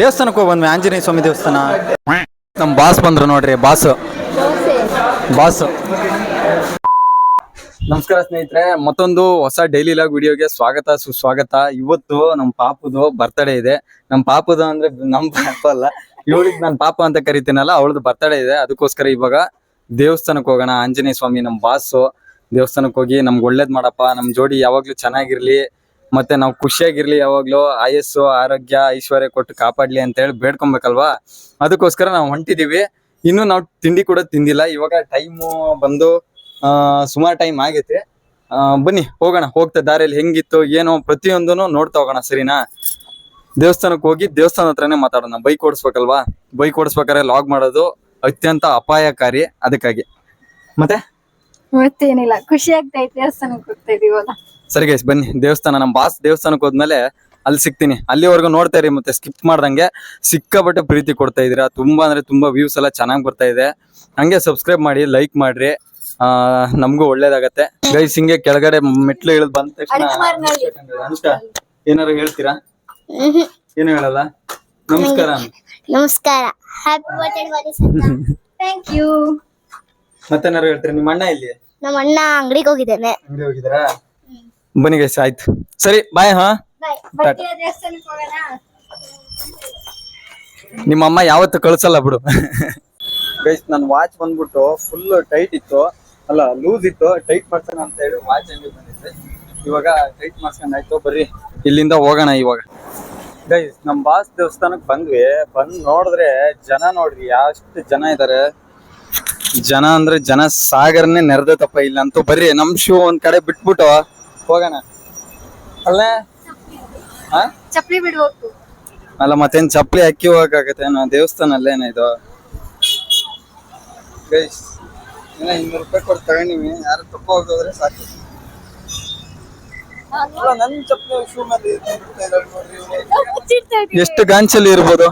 ದೇವಸ್ಥಾನಕ್ಕೆ ಹೋಗಿ ಬಂದ್ವಿ, ಆಂಜನೇಯ ಸ್ವಾಮಿ ದೇವಸ್ಥಾನ. ನಮ್ಮ ಬಾಸ್ ಬಂದ್ರು ನೋಡ್ರಿ, ಬಾಸ್. ಬಾಸ್. ನಮಸ್ಕಾರ ಸ್ನೇಹಿತರೆ, ಮತ್ತೊಂದು ಹೊಸ ಡೈಲಿ ಲಾಗ್ ವಿಡಿಯೋಗೆ ಸ್ವಾಗತ, ಸುಸ್ವಾಗತ. ಇವತ್ತು ನಮ್ಮ ಪಾಪುದು ಬರ್ತಡೇ ಇದೆ. ನಮ್ಮ ಪಾಪುದು ಅಂದ್ರೆ ನಮ್ಮ ಪಾಪ ಅಲ್ಲ ಇವಳಿಗೆ ನಾನು ಪಾಪ ಅಂತ ಕರಿತೀನಲ್ಲ, ಅವಳದು ಬರ್ತಡೇ ಇದೆ. ಅದಕ್ಕೋಸ್ಕರ ಇವಾಗ ದೇವಸ್ಥಾನಕ್ಕೆ ಹೋಗೋಣ. ಆಂಜನೇಯ ಸ್ವಾಮಿ ನಮ್ಮ ಬಾಸು. ದೇವಸ್ಥಾನಕ್ಕೆ ಹೋಗಿ ನಮ್ಗೆ ಒಳ್ಳೇದ್ ಮಾಡಪ್ಪ. ನಮ್ಮ ಜೋಡಿ ಯಾವಾಗ್ಲೂ ಚೆನ್ನಾಗಿರ್ಲಿ. ಮತ್ತೆ ನಾವು ಖುಷಿಯಾಗಿರ್ಲಿ ಯಾವಾಗ್ಲೂ ಆಯಸ್ಸು, ಆರೋಗ್ಯ, ಐಶ್ವರ್ಯ ಕೊಟ್ಟು ಕಾಪಾಡ್ಲಿ ಅಂತ ಹೇಳಿ ಬೇಡ್ಕೊಬೇಕಲ್ವಾ? ಅದಕ್ಕೋಸ್ಕರ ನಾವು ಹೊಂಟಿದೀವಿ. ಇನ್ನು ನಾವು ತಿಂಡಿ ಕೂಡ ತಿಂದಿಲ್ಲ. ಇವಾಗ ಟೈಮು ಬಂದು ಸುಮಾರು ಟೈಮ್ ಆಗೈತೆ. ಬನ್ನಿ, ಹೋಗೋಣ. ಹೋಗ್ತಾ ದಾರಿಯಲ್ಲಿ ಹೆಂಗಿತ್ತು, ಏನೋ ಪ್ರತಿಯೊಂದೂ ನೋಡ್ತಾ ಹೋಗೋಣ, ಸರಿನಾ? ದೇವಸ್ಥಾನಕ್ಕೆ ಹೋಗಿ ದೇವಸ್ಥಾನ ಹತ್ರನೇ ಮಾತಾಡೋಣ. ಬೈಕ್ ಓಡಿಸ್ಬೇಕಲ್ವಾ? ಬೈಕ್ ಓಡಿಸ್ಬೇಕಾದ್ರೆ ಲಾಗ್ ಮಾಡೋದು ಅತ್ಯಂತ ಅಪಾಯಕಾರಿ. ಅದಕ್ಕಾಗಿ. ಮತ್ತೆ? ಮತ್ತೇನಿಲ್ಲ. ಖುಷಿ ಆಗ್ತೈತೆ ದೇವಸ್ಥಾನಕ್ಕೆ ಹೋಗ್ತಾ ಇದೀವಲ್ಲ? ಸರಿ ಗೈಸ್ ಬನ್ನಿ. ದೇವಸ್ಥಾನ ನಮ್ಮ ಬಾಸ್ ದೇವಸ್ಥಾನಕ್ಕೆ ಹೋದ್ಮೇಲೆ ಅಲ್ಲಿ ಸಿಗ್ತೀನಿ. ಅಲ್ಲಿವರೆಗೂ ನೋಡ್ತಾ ಇರಿ ಮತ್ತೆ ಸ್ಕಿಪ್ ಮಾಡ್ದಂಗೆ ಸಿಕ್ಕಾಪಟ್ಟೆ ಪ್ರೀತಿ ಕೊಡ್ತಾ ಇದೀರಾ ತುಂಬಾ ಅಂದ್ರೆ ತುಂಬಾ ವ್ಯೂಸ್ ಎಲ್ಲ ಚೆನ್ನಾಗಿ ಬರ್ತಾ ಇದೆ. ಹಂಗೆ ಸಬ್ಸ್ಕ್ರೈಬ್ ಮಾಡಿ ಲೈಕ್ ಮಾಡ್ರಿ. ಆ ನಮಗೂ ಒಳ್ಳೇದಾಗತ್ತೆ. ಗೈಸ್ ಹಿಂಗೆ ಕೆಳಗಡೆ ಮೆಟ್ಲು ಇಳಿದ್ ಬಂದ ತಕ್ಷಣ ಏನಾರು ಹೇಳ್ತೀರಾ? ಏನು ಹೇಳಲ್ಲ? ನಮಸ್ಕಾರ. ನಮಸ್ಕಾರ. ಥ್ಯಾಂಕ್ ಯು ಮತ್ತೇನಾರು ಹೇಳ್ತೀರಾ? ನಿಮ್ಮ ಅಣ್ಣ ಇಲ್ಲಿ ನಮ್ಮ ಅಣ್ಣ ಅಂಗಡಿಗೆ ಹೋಗಿದ್ದೇನೆ. ಅಂಗಡಿ ಹೋಗಿದ್ದೀರಾ? ಬನ್ನಿ ಗೈಸ್ ಆಯ್ತು. ಸರಿ ಬಾಯ್ ಹಾ? ನಿಮ್ಮಮ್ಮ ನಿಮ್ಮ ಯಾವತ್ತು ಕಳ್ಸಲ್ಲ ಬಿಡು. ಗೈಸ್ ನನ್ನ ವಾಚ್ ಬಂದ್ಬಿಟ್ಟು ಫುಲ್ ಟೈಟ್ ಇತ್ತು. ಅಲ್ಲ ಲೂಸ್ ಇತ್ತು. ಟೈಟ್ ಮಾಡ್ಸೋಣ ಅಂತ ಹೇಳಿ ವಾಚ್ ಹಂಗೆ ಬಂದಿದ್ದೆ. ಇವಾಗ ಟೈಟ್ ಮಾಡ್ಸ್ಕೊಂಡ್ ಆಯ್ತು ಬರ್ರಿ. ಇಲ್ಲಿಂದ ಹೋಗೋಣ ಇವಾಗ. ಗೈಸ್ ನಮ್ ಬಾಸ್ ದೇವಸ್ಥಾನಕ್ ಬಂದ್ವಿ. ಬಂದ್ ನೋಡಿದ್ರೆ ಜನ ನೋಡ್ರಿ ಎಷ್ಟು ಜನ ಇದಾರೆ. ಜನ ಅಂದ್ರೆ ಜನ ಸಾಗರನೇ ನೆರೆದತ್ತಪ್ಪ ಇಲ್ಲಂತೂ ಬರ್ರಿ. ನಮ್ ಶೂ ಒಂದ್ ಕಡೆ ಬಿಟ್ಬಿಟ್ಟು ಹೋಗೋಣ. ಅಲ್ಲೇ? ಹಾ ಚಪ್ಪಲಿ ಬಿಡ್ಬೇಕು ಅಲ್ಲ ಮತ್ತೇನ್ ಚಪ್ಪಲಿ ಅಕ್ಕಿ ಹೋಗಕ್ಕಾಗತ್ತೆ ನಾ ದೇವಸ್ಥಾನ ಅಲ್ಲೇನ ಇದು. ಗೈಸ್ ಇನ್ನ ಇನ್ನೂರು ರೂಪಾಯಿ ಕೊಟ್ಟು ತಗೊಂಡಿವಿ. ಯಾರು ತಪ್ಪ ಹೋಗೋದ್ರೆ ಸಾಕು. ಚಪ್ಪಲಿ ಶೂ ಮೇಲೆ ಎಷ್ಟು ಗಾಂಚಲ್ಲಿ ಇರ್ಬೋದು?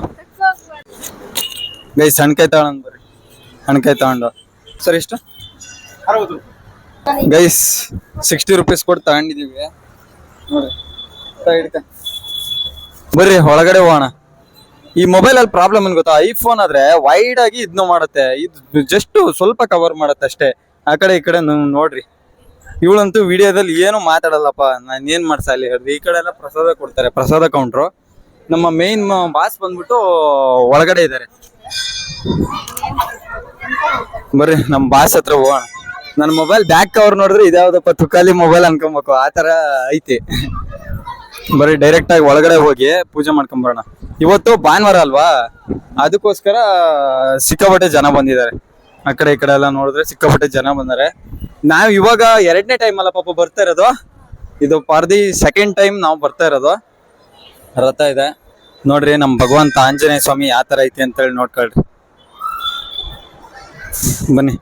ಗೈಸ್ ಹಣ್ಕಾಯಿ ತಗೊಂಡ್ ಬರ್ರಿ. ಹಣ್ಕಾಯಿ ತಗೊಂಡು. ಸರ್ ಎಷ್ಟು ಅರವತ್ತು ಗೈಸ್ ಸಿಕ್ಸ್ಟಿ ರುಪೀಸ್ ಕೊಟ್ಟು ತಗೊಂಡಿದೀವಿ. ನೋಡಿ. ಬರ್ರಿ, ಒಳಗಡೆ ಹೋಗೋಣ. ಈ ಮೊಬೈಲ್ ಅಲ್ಲಿ ಪ್ರಾಬ್ಲಮ್ ಏನ್ ಗೊತ್ತಾ? ಐಫೋನ್ ಆದ್ರೆ ವೈಡ್ ಆಗಿ ಇದ್ನು ಮಾಡುತ್ತೆ. ಇದು ಜಸ್ಟ್ ಸ್ವಲ್ಪ ಕವರ್ ಮಾಡುತ್ತೆ ಅಷ್ಟೇ. ಆ ಕಡೆ, ಈ ಕಡೆ ನೋಡ್ರಿ. ಇವಳಂತೂ ವಿಡಿಯೋದಲ್ಲಿ ಏನು ಮಾತಾಡಲ್ಲಪ್ಪ. ನಾನು ಏನ್ ಮಾಡ್ಸಲಿ ಈ ಕಡೆ ಎಲ್ಲ ಪ್ರಸಾದ ಕೊಡ್ತಾರೆ, ಪ್ರಸಾದ ಕೌಂಟ್ರು ನಮ್ಮ ಮೇನ್ ಬಾಸ್ ಬಂದ್ಬಿಟ್ಟು ಒಳಗಡೆ ಇದ್ದಾರೆ ಬರ್ರಿ ನಮ್ಮ ಬಾಸ್ ಹತ್ರ ಹೋಗೋಣ. ನನ್ನ ಮೊಬೈಲ್ ಬ್ಯಾಕ್ ಕವರ್ ನೋಡಿದ್ರೆ ಇದ್ಯಾವ್ದಪ್ಪ ತುಕಾಲಿ ಮೊಬೈಲ್ ಅನ್ಕೊಬೇಕು, ಆ ತರ ಐತಿ. ಬರೀ ಡೈರೆಕ್ಟ್ ಆಗಿ ಒಳಗಡೆ ಹೋಗಿ ಪೂಜೆ ಮಾಡ್ಕೊಂಬರೋಣ. ಇವತ್ತು ಭಾನುವಾರ ಅಲ್ವಾ? ಅದಕ್ಕೋಸ್ಕರ ಸಿಕ್ಕಾಪಟ್ಟೆ ಜನ ಬಂದಿದ್ದಾರೆ. ಆ ಕಡೆ ಈ ಕಡೆ ಎಲ್ಲ ನೋಡಿದ್ರೆ ಸಿಕ್ಕಾಪಟ್ಟೆ ಜನ ಬಂದಾರೆ. ನಾವು ಇವಾಗ ಎರಡನೇ ಟೈಮ್ ಅಲ್ಲ ಪಾಪ ಬರ್ತಾ ಇರೋದು. ಇದು ಫಾರ್ ದಿ ಸೆಕೆಂಡ್ ಟೈಮ್ ನಾವು ಬರ್ತಾ ಇರೋದು. ರಥ ಇದೆ. ನೋಡ್ರಿ ನಮ್ಮ ಭಗವಂತ ಆಂಜನೇಯ ಸ್ವಾಮಿ ಯಾವ ತರ ಐತಿ ಅಂತ ಹೇಳಿ ನೋಡ್ಕೊಳ್ರಿ. ಬನ್ನಿ.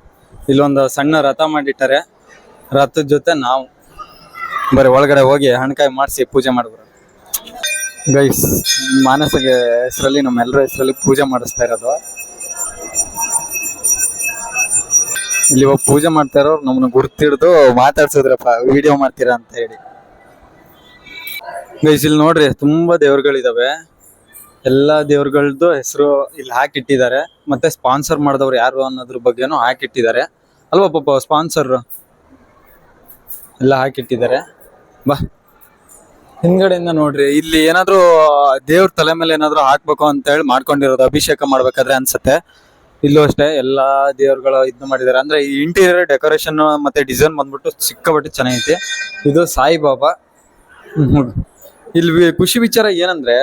ಇಲ್ಲೊಂದು ಸಣ್ಣ ರಥ ಮಾಡಿಟ್ಟಾರೆ. ರಥದ ಜೊತೆ ನಾವು. ಬರೀ ಒಳಗಡೆ ಹೋಗಿ ಹಣಕಾಯಿ ಮಾಡಿಸಿ ಪೂಜೆ ಮಾಡ್ಬಾರ ಗೈಸ್, ಮಾನಸಿಗೆ ಹೆಸರಲ್ಲಿ ನಮ್ಮೆಲ್ಲರ ಹೆಸರಲ್ಲಿ ಪೂಜೆ ಮಾಡಿಸ್ತಾ ಇರೋದು. ಇಲ್ಲಿ ಇವಾಗ ಪೂಜೆ ಮಾಡ್ತಾ ಇರೋರು ನಮ್ಮನ್ನ ಗುರ್ತಿಡ್ದು ಮಾತಾಡ್ಸಿದ್ರಪ್ಪ, ವಿಡಿಯೋ ಮಾಡ್ತೀರಾ? ಅಂತ ಹೇಳಿ. ಗೈಸ್, ಇಲ್ಲಿ ನೋಡ್ರಿ, ತುಂಬಾ ದೇವ್ರುಗಳಿದಾವೆ. ಎಲ್ಲಾ ದೇವ್ರಗಳದ್ದು ಹೆಸರು ಇಲ್ಲಿ ಹಾಕಿಟ್ಟಿದ್ದಾರೆ. ಮತ್ತೆ ಸ್ಪಾನ್ಸರ್ ಮಾಡಿದವ್ರು ಯಾರು ಅನ್ನೋದ್ರ ಬಗ್ಗೆನೂ ಹಾಕಿಟ್ಟಿದ್ದಾರೆ. ಅಲ್ವಾ ಪಾಪ ಸ್ಪಾನ್ಸರ್ ಎಲ್ಲ ಹಾಕಿಟ್ಟಿದ್ದಾರೆ. ಬಾ. ಹಿಂದ್ಗಡೆಯಿಂದ ನೋಡ್ರಿ, ಇಲ್ಲಿ ಏನಾದ್ರು ದೇವ್ರ ತಲೆ ಮೇಲೆ ಏನಾದ್ರು ಹಾಕ್ಬೇಕು ಅಂತ ಹೇಳಿ ಮಾಡ್ಕೊಂಡಿರೋದು, ಅಭಿಷೇಕ ಮಾಡ್ಬೇಕಾದ್ರೆ ಅನ್ಸತ್ತೆ. ಇಲ್ಲೂ ಅಷ್ಟೇ, ಎಲ್ಲಾ ದೇವ್ರುಗಳು ಇದ್ ಮಾಡಿದ್ದಾರೆ. ಅಂದ್ರೆ ಈ ಇಂಟೀರಿಯರ್ ಡೆಕೋರೇಷನ್ ಮತ್ತೆ ಡಿಸೈನ್ ಬಂದ್ಬಿಟ್ಟು ಸಿಕ್ಕಾಪಟ್ಟೆ ಚೆನ್ನಾಗೈತಿ. ಇದು ಸಾಯಿಬಾಬಾ. ಇಲ್ಲಿ ಖುಷಿ ವಿಚಾರ ಏನಂದ್ರೆ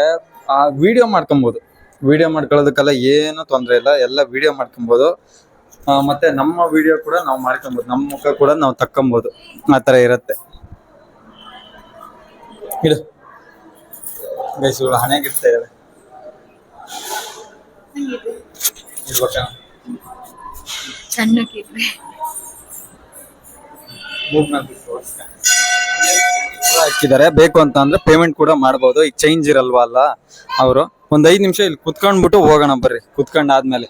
ಆ ವಿಡಿಯೋ ಮಾಡ್ಕೊಬೋದು. ವಿಡಿಯೋ ಮಾಡ್ಕೊಳ್ಳೋದಕ್ಕೆಲ್ಲ ಏನು ತೊಂದರೆ ಇಲ್ಲ. ಎಲ್ಲ ವಿಡಿಯೋ ಮಾಡ್ಕೊಬೋದು. ಮತ್ತೆ ನಮ್ಮ ವಿಡಿಯೋ ಕೂಡ ನಾವು ಮಾಡ್ಕೊಬೋದು. ನಮ್ಮ ಮುಖ ಕೂಡ ನಾವು ತಕ್ಕೊಬೋದು. ಆ ಥರ ಇರುತ್ತೆ. ಇಡು. ಗೈಸ್ ಇವಳು ಹಣೆಗೆ ಇಡ್ತಾ ಇದ್ದಾಳೆ. ಹಾಕಿದ್ದಾರೆ. ಬೇಕು ಅಂತ ಅಂದ್ರೆ ಪೇಮೆಂಟ್ ಕೂಡ ಮಾಡ್ಬೋದು. ಈಗ ಚೇಂಜ್ ಇರಲ್ವಾ ಅಲ್ಲ ಅವರು? ಒಂದ್ ಐದ್ ನಿಮಿಷ ಇಲ್ಲಿ ಕುತ್ಕೊಂಡ್ಬಿಟ್ಟು ಹೋಗೋಣ ಬರ್ರಿ. ಕುತ್ಕೊಂಡ್ ಆದ್ಮೇಲೆ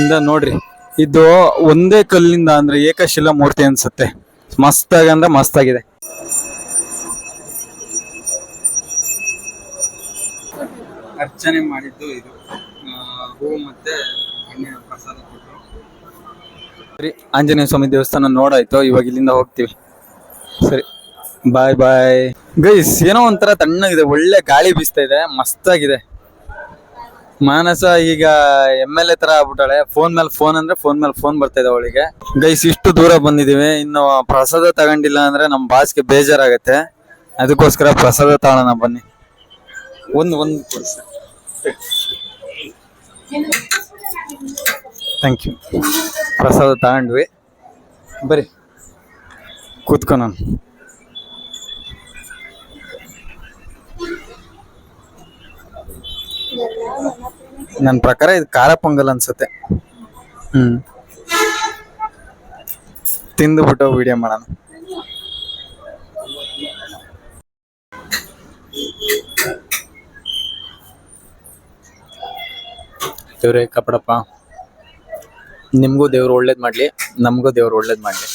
ಇಂದ ನೋಡ್ರಿ. ಇದು ಒಂದೇ ಕಲ್ಲಿಂದ ಅಂದ್ರೆ ಏಕಶಿಲಾ ಮೂರ್ತಿ ಅನ್ಸುತ್ತೆ. ಮಸ್ತಾಗಿ ಅಂದ್ರೆ ಮಸ್ತಾಗಿದೆ. ಅರ್ಚನೆ ಮಾಡಿದ್ದು ಇದು. ಹೂ ಮತ್ತೆ ಪ್ರಸಾದ ಸರಿ, ಆಂಜನೇಯ ಸ್ವಾಮಿ ದೇವಸ್ಥಾನ ನೋಡಾಯ್ತು. ಇವಾಗ ಇಲ್ಲಿಂದ ಹೋಗ್ತೀವಿ. ಸರಿ. ಬಾಯ್ ಬಾಯ್ ಗೈಸ್ ಏನೋ ಒಂಥರ ತಣ್ಣಗಿದೆ, ಒಳ್ಳೆ ಗಾಳಿ ಬೀಸ್ತಾ ಇದೆ, ಮಸ್ತಾಗಿದೆ. ಮಾನಸ ಈಗ ಎಂ ಎಲ್ ಎ ತರ ಆಗ್ಬಿಟ್ಟಾಳೆ. ಫೋನ್ ಮೇಲೆ ಫೋನ್ ಅಂದ್ರೆ ಫೋನ್ ಮೇಲೆ ಫೋನ್ ಬರ್ತಾ ಇದೆ ಅವಳಿಗೆ. ಗೈಸ್ ಇಷ್ಟು ದೂರ ಬಂದಿದೀವಿ ಇನ್ನು ಪ್ರಸಾದ ತಗೊಂಡಿಲ್ಲ ಅಂದ್ರೆ ನಮ್ಮ ಬಾಸ್ಗೆ ಬೇಜಾರಾಗತ್ತೆ. ಅದಕ್ಕೋಸ್ಕರ ಪ್ರಸಾದ ತಗೊಳ್ಳೋಣ ಬನ್ನಿ. ಒಂದು ಒಂದು ಥ್ಯಾಂಕ್ ಯು ಪ್ರಸಾದ ತಗೊಂಡ್ವಿ. ಬರ್ರಿ ಕೂತ್ಕೊ ನನ್ನ ಪ್ರಕಾರ ಇದು ಖಾರ ಪೊಂಗಲ್ ಅನ್ಸುತ್ತೆ. ಹ್ಮ್. ತಿಂದುಬಿಟ್ಟು ವಿಡಿಯೋ ಮಾಡೋಣ. ದೇವ್ರೆ ಕಪಡಪ್ಪ. ನಿಮ್ಗೂ ದೇವ್ರು ಒಳ್ಳೇದ್ ಮಾಡ್ಲಿ, ನಮಗೂ ದೇವ್ರು ಒಳ್ಳೇದ್ ಮಾಡ್ಲಿ.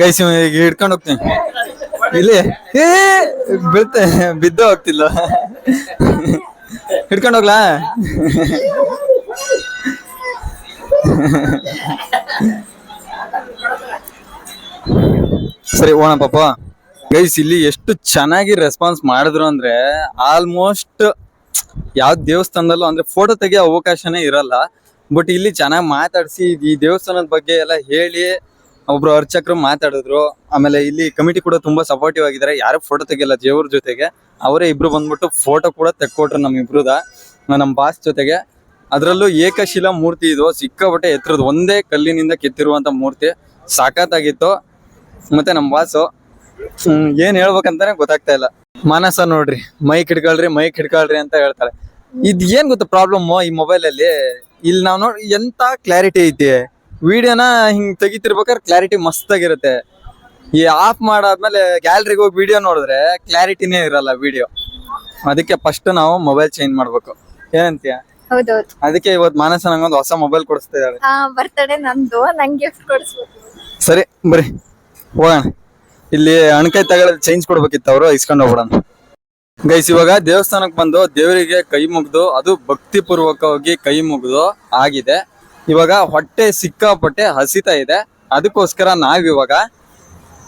ಗೈಸ್ ಈಗ ಹಿಡ್ಕೊಂಡು ಹೋಗ್ತೀನಿ. ಇಲ್ಲಿ. ಏ ಬಿದ್ದು ಹೋಗ್ತಿಲ್ಲ ಹಿಡ್ಕೊಂಡು ಹೋಗ್ಲಾ? ಸರಿ ಓಣ ಪಾಪ. ಗೈಸ್ ಇಲ್ಲಿ ಎಷ್ಟು ಚೆನ್ನಾಗಿ ರೆಸ್ಪಾನ್ಸ್ ಮಾಡಿದ್ರು ಅಂದ್ರೆ ಆಲ್ಮೋಸ್ಟ್ ಯಾವ ದೇವಸ್ಥಾನದಲ್ಲೂ ಅಂದ್ರೆ ಫೋಟೋ ತೆಗಿಯೋ ಅವಕಾಶನೇ ಇರಲ್ಲ. ಬಟ್ ಇಲ್ಲಿ ಚೆನ್ನಾಗಿ ಮಾತಾಡಿಸಿ ಈ ದೇವಸ್ಥಾನದ ಬಗ್ಗೆ ಎಲ್ಲ ಹೇಳಿ ಒಬ್ರು ಅರ್ಚಕರು ಮಾತಾಡಿದ್ರು. ಆಮೇಲೆ ಇಲ್ಲಿ ಕಮಿಟಿ ಕೂಡ ತುಂಬಾ ಸಪೋರ್ಟಿವ್ ಆಗಿದ್ದಾರೆ. ಯಾರು ಫೋಟೋ ತೆಗಿಲ್ಲ ದೇವ್ರ ಜೊತೆಗೆ. ಅವರೇ ಇಬ್ರು ಬಂದ್ಬಿಟ್ಟು ಫೋಟೋ ಕೂಡ ತೆಕ್ಕೊಟ್ರು ನಮ್ ಇಬ್ರುದ, ನಮ್ ಬಾಸ್ ಜೊತೆಗೆ. ಅದರಲ್ಲೂ ಏಕಶಿಲಾ ಮೂರ್ತಿ ಇದು. ಸಿಕ್ಕಾಪಟ್ಟೆ ಎತ್ತರದ್ ಒಂದೇ ಕಲ್ಲಿನಿಂದ ಕೆತ್ತಿರುವಂತ ಮೂರ್ತಿ. ಸಾಕತ್ತಾಗಿತ್ತು ಮತ್ತೆ ನಮ್ಮ ಬಾಸು ಏನ್ ಹೇಳ್ಬೇಕಂತಾನೆ ಗೊತ್ತಾಗ್ತಾ ಇಲ್ಲ. ಮಾನಸ ನೋಡ್ರಿ. ಮೈಕ್ ಹಿಡ್ಕೊಳ್ರಿ ಮೈಕ್ ಹಿಡ್ಕೊಳ್ರಿ ಅಂತ ಹೇಳ್ತಾರೆ. ಇದ್ ಏನ್ ಗೊತ್ತ ಪ್ರಾಬ್ಲಮ್ ಈ ಮೊಬೈಲ್ ಅಲ್ಲಿ? ಇಲ್ಲಿ ನಾವು ನೋಡಿ ಎಂತ ಕ್ಲಾರಿಟಿ ಐತಿ? ವಿಡಿಯೋನ ಹಿಂಗ್ ತೆಗಿತಿರ್ಬೇಕಾದ್ರೆ ಕ್ಲಾರಿಟಿ ಮಸ್ತ್ ಆಗಿರುತ್ತೆ ಈ ಆಫ್ ಮಾಡಾದ್ಮೇಲೆ ಗ್ಯಾಲರಿಗೆ ಹೋಗಿ ವಿಡಿಯೋ ನೋಡಿದ್ರೆ ಕ್ಲಾರಿಟಿನೇ ಇರಲ್ಲ ವಿಡಿಯೋ ಅದಕ್ಕೆ ಫಸ್ಟ್ ನಾವು ಮೊಬೈಲ್ ಚೇಂಜ್ ಮಾಡ್ಬೇಕು. ಏನಂತೀಯ? ಹೌದೌದು. ಅದಕ್ಕೆ ಇವತ್ತು ಮಾನಸ ನಂಗೊಂದು ಹೊಸ ಮೊಬೈಲ್ ಕೊಡಿಸ್ತಾ ಇದ್ದಾಳೆ ಆ ಬರ್ತಡೆ ನಂದು ನಂಗೆ ಗಿಫ್ಟ್ ಕೊಡಿಸ್ಬೇಕು ಸರಿ ಬರ್ರಿ. ಹೋಗೋಣ. ಇಲ್ಲಿ ಅಣಕೈ ತಗೊಳ್ಳೋದು ಚೇಂಜ್ ಕೊಡ್ಬೇಕಿತ್ತು ಅವರು ಇಸ್ಕೊಂಡು ಹೋಗ್ಬಿಡೋಣ. ಗೈಸ್ ಇವಾಗ ದೇವಸ್ಥಾನಕ್ಕೆ ಬಂದು ದೇವರಿಗೆ ಕೈ ಮುಗ್ದು ಅದು ಭಕ್ತಿ ಪೂರ್ವಕವಾಗಿ ಕೈ ಮುಗ್ದು ಆಗಿದೆ. ಇವಾಗ ಹೊಟ್ಟೆ ಸಿಕ್ಕಾಪಟ್ಟೆ ಹಸಿತಾ ಇದೆ. ಅದಕ್ಕೋಸ್ಕರ ನಾವಿವಾಗ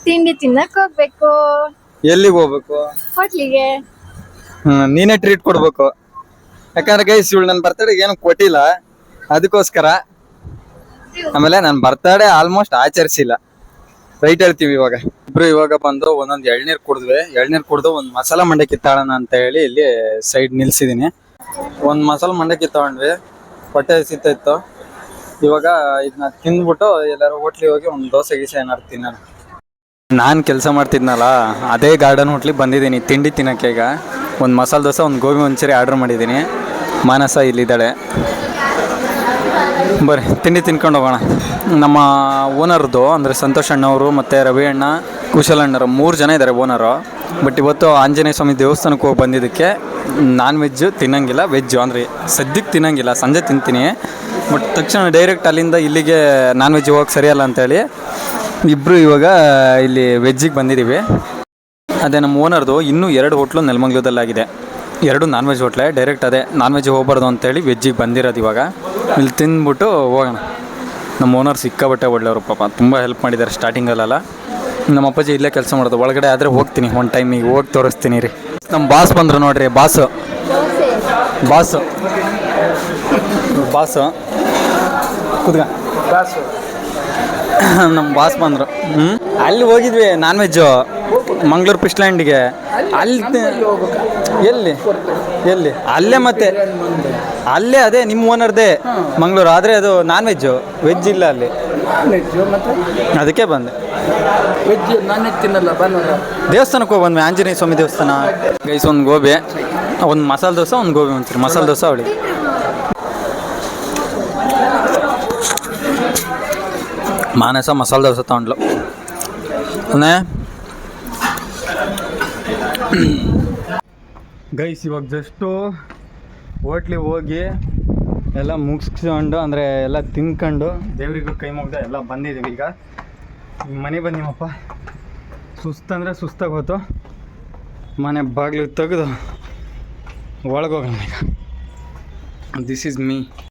ತಿಂಡಿ ತಿನ್ನಕ್ ಹೋಗ್ಬೇಕು. ಎಲ್ಲಿಗೆ ಹೋಗ್ಬೇಕು? ಹೋಟ್ಲಿಗೆ. ಹ್ಮ್, ನೀನೇ ಟ್ರೀಟ್ ಕೊಡ್ಬೇಕು. ಯಾಕಂದ್ರೆ ಗೈಸ್ ಇವಳು ನನ್ನ ಬರ್ತಡೇ ಏನು ಕೊಟ್ಟಿಲ್ಲ. ಅದಕ್ಕೋಸ್ಕರ ಆಮೇಲೆ ನನ್ನ ಬರ್ತಡೇ ಆಲ್ಮೋಸ್ಟ್ ಆಚರಿಸಿಲ್ಲ. ರೈಟ್ ಹೇಳ್ತೀವಿ ಇವಾಗ. ಇಬ್ರು ಇವಾಗ ಬಂದು ಒಂದೊಂದು ಎಳ್ನೀರ್ ಕುಡಿದ್ವಿ. ಎಳ್ನೀರ್ ಕುಡ್ದು ಒಂದ್ ಮಸಾಲ ಮಂಡಕ್ಕಿ ಕಿತ್ತಾಳೋಣ ಅಂತ ಹೇಳಿ ಇಲ್ಲಿ ಸೈಡ್ ನಿಲ್ಸಿದೀನಿ. ಒಂದ್ ಮಸಾಲ ಮಂಡಕ್ಕಿ ತಗೊಂಡ್ವಿ ಹೊಟ್ಟೆ ಹಸಿತಾ ಇವಾಗ ಇದನ್ನ ತಿಂದ್ಬಿಟ್ಟು ಎಲ್ಲಾರು ಹೋಟ್ಲಿಗೆ ಹೋಗಿ ಒಂದು ದೋಸೆ ಗೀಸೆ ಏನಾರು ತಿನ್ನೋಣ. ನಾನು ಕೆಲಸ ಮಾಡ್ತಿದ್ನಲ್ಲ, ಅದೇ ಗಾರ್ಡನ್ ಹೋಟ್ಲಿಗೆ ಬಂದಿದ್ದೀನಿ, ತಿಂಡಿ ತಿನ್ನಕ್ಕೆ ಈಗ. ಒಂದು ಮಸಾಲೆ ದೋಸೆ, ಒಂದು ಗೋಬಿ ಮಂಚೂರಿ ಆರ್ಡರ್ ಮಾಡಿದ್ದೀನಿ. ಮಾನಸ ಇಲ್ಲಿದ್ದಾಳೆ. ಬರ್ರಿ, ತಿಂಡಿ ತಿನ್ಕೊಂಡು ಹೋಗೋಣ. ನಮ್ಮ ಓನರ್ದು ಅಂದರೆ ಸಂತೋಷ್ ಅಣ್ಣವರು ಮತ್ತು ರವಿ ಅಣ್ಣ, ಕುಶಲ್ ಅಣ್ಣರು, ಮೂರು ಜನ ಇದ್ದಾರೆ ಓನರು ಬಟ್ ಇವತ್ತು ಆಂಜನೇಯ ಸ್ವಾಮಿ ದೇವಸ್ಥಾನಕ್ಕೆ ಹೋಗಿ ಬಂದಿದ್ದಕ್ಕೆ ನಾನ್ ವೆಜ್ಜು ತಿನ್ನಂಗಿಲ್ಲ ವೆಜ್ಜು ಅಂದರೆ ಸದ್ಯಕ್ಕೆ ತಿನ್ನಂಗಿಲ್ಲ, ಸಂಜೆ ತಿಂತೀನಿ. ಬಟ್ ತಕ್ಷಣ ಡೈರೆಕ್ಟ್ ಅಲ್ಲಿಂದ ಇಲ್ಲಿಗೆ ನಾನ್ ವೆಜ್ ಹೋಗಕ್ಕೆ ಸರಿಯಲ್ಲ ಅಂತೇಳಿ ಇಬ್ಬರು ಇವಾಗ ಇಲ್ಲಿ ವೆಜ್ಜಿಗೆ ಬಂದಿದ್ದೀವಿ ಅದೇ ನಮ್ಮ ಓನರ್ದು ಇನ್ನೂ ಎರಡು ಹೋಟ್ಲು ನೆಲಮಂಗ್ಲದಲ್ಲಾಗಿದೆ. ಎರಡು ನಾನ್ ವೆಜ್ ಹೋಟ್ಲೆ ಡೈರೆಕ್ಟ್ ಅದೇ ನಾನ್ ವೆಜ್ ಹೋಗ್ಬಾರ್ದು ಅಂತೇಳಿ ವೆಜ್ಜಿಗೆ ಬಂದಿರೋದು ಇವಾಗ. ಇಲ್ಲಿ ತಿಂದ್ಬಿಟ್ಟು ಹೋಗೋಣ. ನಮ್ಮ ಓನರ್ ಸಿಕ್ಕಾಬಟ್ಟೆ ಒಳ್ಳೆಯವರು ಪಾಪ ತುಂಬ ಹೆಲ್ಪ್ ಮಾಡಿದ್ದಾರೆ ಸ್ಟಾರ್ಟಿಂಗಲ್ಲೆಲ್ಲ ನಮ್ಮ ಅಪ್ಪಾಜಿ ಇಲ್ಲೇ ಕೆಲಸ ಮಾಡೋದು ಒಳಗಡೆ ಆದರೆ ಹೋಗ್ತೀನಿ ಒಂದು ಟೈಮಿಗೆ ಹೋಗಿ ತೋರಿಸ್ತೀನಿ ರೀ. ನಮ್ಮ ಬಾಸ್ ಬಂದರು ನೋಡಿರಿ ಬಾಸು ಬಾಸು ಬಾಸು ಕುದ್ಗ ನಮ್ಮ ಬಾಸ್. ಬಂದರು. ಹ್ಞೂ ಅಲ್ಲಿ ಹೋಗಿದ್ವಿ ನಾನ್ ವೆಜ್ಜು ಮಂಗಳೂರು ಗೆ ಅಲ್ಲಿ ಎಲ್ಲಿ? ಎಲ್ಲಿ? ಅಲ್ಲೇ ಮತ್ತೆ. ಅಲ್ಲೇ ಅದೇ ನಿಮ್ಮ ಓನರ್ದೇ ಮಂಗಳೂರು. ಆದರೆ ಅದು ನಾನ್ ವೆಜ್ಜು ವೆಜ್ ಇಲ್ಲ ಅಲ್ಲಿ. ಅದಕ್ಕೆ ಬಂದೆ. ವೆಜ್ ನಾನ್ ವೆಜ್ ತಿನ್ನಲ್ಲ ಭಾನುವಾರ ದೇವಸ್ಥಾನಕ್ಕೆ ಹೋಗಿ ಬಂದ್ವಿ ಆಂಜನೇಯ ಸ್ವಾಮಿ ದೇವಸ್ಥಾನ. ಗೈಸ್ ಒಂದು ಗೋಬಿ. ಒಂದು ಮಸಾಲೆ ದೋಸೆ ಒಂದು ಗೋಬಿ ಒಂಚೂರು ಮಸಾಲೆ ದೋಸೆ ಅವಳಿಗೆ. ಮಾನಸ, ಮಸಾಲೆ ದೋಸೆ ತಗೊಂಡ್ಲು. ಗೈಸ್, ಇವಾಗ ಜಸ್ಟು ಹೋಟ್ಲಿಗೆ ಹೋಗಿ ಎಲ್ಲ ಮುಗಿಸ್ಕೊಂಡು, ಅಂದರೆ ಎಲ್ಲ ತಿನ್ಕೊಂಡು ದೇವರಿಗೂ ಕೈ ಮುಗ್ದೆ ಎಲ್ಲ ಬಂದಿದ್ದೀವಿ ಈಗ. ಈಗ ಮನೆ ಬಂದಿವಪ್ಪ ಸುಸ್ತಂದರೆ ಸುಸ್ತಾಗಿ ಹೋಯ್ತು. ಮನೆ ಬಾಗಿಲು ತೆಗೆದು ಒಳಗೋಗೋಣ ಈಗ. This is me